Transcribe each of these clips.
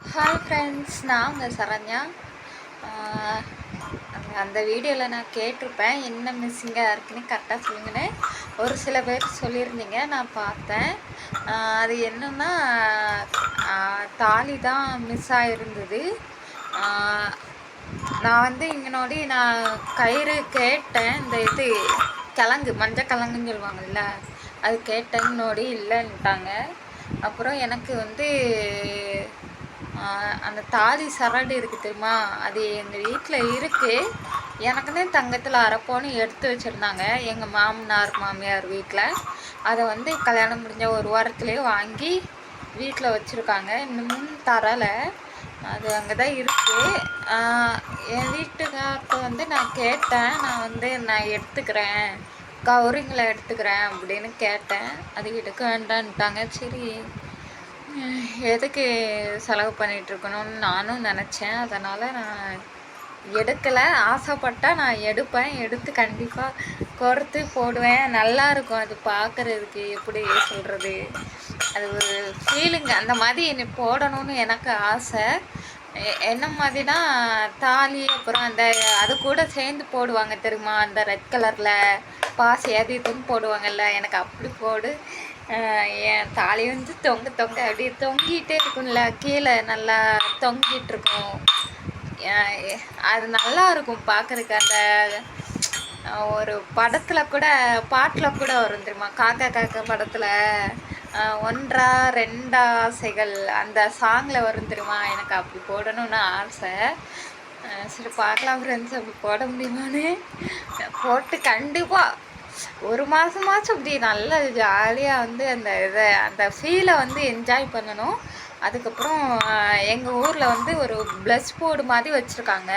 Hi friends நான் உங்கள் சரண்யா. அந்த- வீடியோவில் நான் கேட்டிருப்பேன் என்ன மிஸ்ஸிங்காக இருக்குன்னு கரெக்டாக சொல்லுங்கன்னு. ஒரு சில பேர் சொல்லியிருந்தீங்க நான் பார்த்தேன். அது என்னென்னா தாலி தான் மிஸ் ஆகிருந்தது நான் வந்து இங்கனோடி நான் கயிறு கேட்டேன் இந்த இது கிழங்கு மஞ்சள் கிழங்குன்னு சொல்லுவாங்கல்ல அது கேட்டேன் நோடி இல்லைன்ட்டாங்க. அப்புறம் எனக்கு வந்து அந்த தாலி சரடு இருக்குது தெரியுமா? அது எங்கள் வீட்டில் இருக்குது எனக்குன்னு தங்கத்தில் அரைப்போன்னு எடுத்து வச்சுருந்தாங்க. எங்கள் மாமனார் மாமியார் வீட்டில் அதை வந்து கல்யாணம் முடிஞ்ச ஒரு வாரத்துலேயே வாங்கி வீட்டில் வச்சுருக்காங்க. இன்னமும் தரலை. அது அங்கே தான் இருக்குது என் வீட்டுக்கார்ட்ட வந்து நான் கேட்டேன். நான் வந்து நான் எடுத்துக்கிறேன். கவுரிங்களை எடுத்துக்கிறேன் அப்படின்னு கேட்டேன். அது வீட்டுக்கு வேண்டான்ட்டாங்க சரி எதுக்கு செலவு பண்ணிட்டு இருக்கணும்னு நானும் நினச்சேன். அதனால் நான் எடுக்கலை. ஆசைப்பட்டா நான் எடுப்பேன். எடுத்து கண்டிப்பாக குறைத்து போடுவேன். நல்லா இருக்கும் அது பார்க்குறதுக்கு எப்படி சொல்கிறது அது ஒரு ஃபீலிங் அந்த மாதிரி என்னை போடணும்னு எனக்கு ஆசை. என்ன மாதிரினா தாலி அப்புறம் அந்த அது கூட சேர்ந்து போடுவாங்க தெரியுமா? அந்த ரெட் கலரில் பாசி அது இதுன்னு போடுவாங்கல்ல. எனக்கு அப்படி போடு. என் தாலி வந்து தொங்க தொங்க அப்படியே தொங்கிட்டே இருக்கும்ல கீழே நல்லா தொங்கிட்டு இருக்கும் அது நல்லா இருக்கும் பார்க்கறதுக்கு அந்த ஒரு படத்தில் கூட பாட்டில் கூட வரும் தெரியுமா? காக்கா காக்கா படத்தில். ஒன்றா ரெண்டா ஆசைகள். அந்த சாங்கில் வரும் தெரியுமா? எனக்கு அப்படி போடணும்னு ஆசை. சரி பார்க்கலாம் ஃப்ரெண்ட்ஸ் அப்படி போட முடியுமான்னு? போட்டு கண்டிப்பாக ஒரு மாதமாச்சும் இப்படி நல்ல ஜாலியாக வந்து அந்த இதை அந்த ஃபீலை வந்து என்ஜாய் பண்ணணும். அதுக்கப்புறம் எங்கள் ஊரில் வந்து ஒரு ப்ளஸ் போர்டு மாதிரி வச்சுருக்காங்க.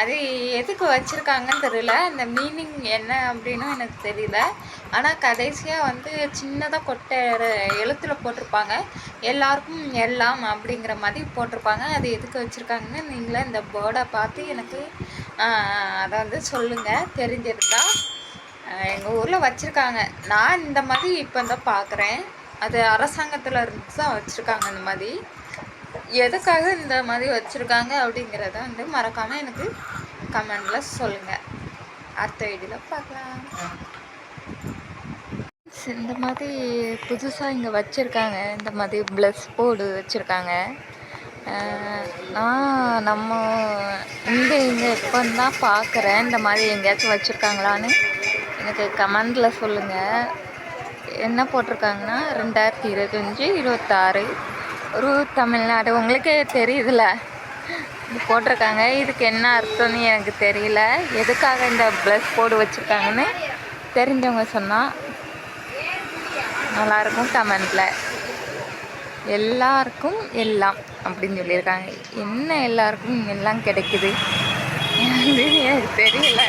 அது எதுக்கு வச்சுருக்காங்கன்னு தெரியல. அந்த மீனிங் என்ன அப்படின்னும் எனக்கு தெரியல. ஆனால் கடைசியாக வந்து சின்னதாக கொட்டை எழுத்தில் போட்டிருப்பாங்க. எல்லாருக்கும் எல்லாம் அப்படிங்கிற மாதிரி போட்டிருப்பாங்க. அது எதுக்கு வச்சுருக்காங்கன்னு நீங்களே இந்த போர்டை பார்த்து எனக்கு அதை வந்து சொல்லுங்கள் தெரிஞ்சிருந்தால் எங்கள் ஊரில் வச்சுருக்காங்க. நான் இந்த மாதிரி இப்போ தான் பார்க்குறேன் அது அரசாங்கத்தில் இருந்து தான் வச்சுருக்காங்க இந்த மாதிரி. எதுக்காக இந்த மாதிரி வச்சுருக்காங்க அப்படிங்கிறத வந்து மறக்காமல் எனக்கு கமெண்டில் சொல்லுங்கள் அடுத்த வீடியோவில் பார்க்கலாம் இந்த மாதிரி புதுசாக இங்கே வச்சுருக்காங்க. இந்த மாதிரி ப்ளஸ் போர்டு வச்சுருக்காங்க. நான் நம்ம இங்கே இங்கே இப்போ தான் பார்க்குறேன் இந்த மாதிரி எங்கேயாச்சும் வச்சுருக்காங்களான்னு. எனக்கு கமெண்டில் சொல்லுங்கள் என்ன போட்டிருக்காங்கன்னா ரெண்டாயிரத்தி இருபத்தஞ்சி இருபத்தாறு. ஒரு தமிழ்நாடு உங்களுக்கே தெரியுதுல்ல போட்டிருக்காங்க. இதுக்கு என்ன அர்த்தம்னு எனக்கு தெரியல. எதுக்காக இந்த ப்ளஸ் போர்டு வச்சுருக்காங்கன்னு தெரிஞ்சவங்க சொன்னால் நல்லாயிருக்கும் கமெண்டில். எல்லாருக்கும் எல்லாம் அப்படின்னு சொல்லியிருக்காங்க. என்ன எல்லாருக்கும் எல்லாம் கிடைக்குது? எனக்கு தெரியல.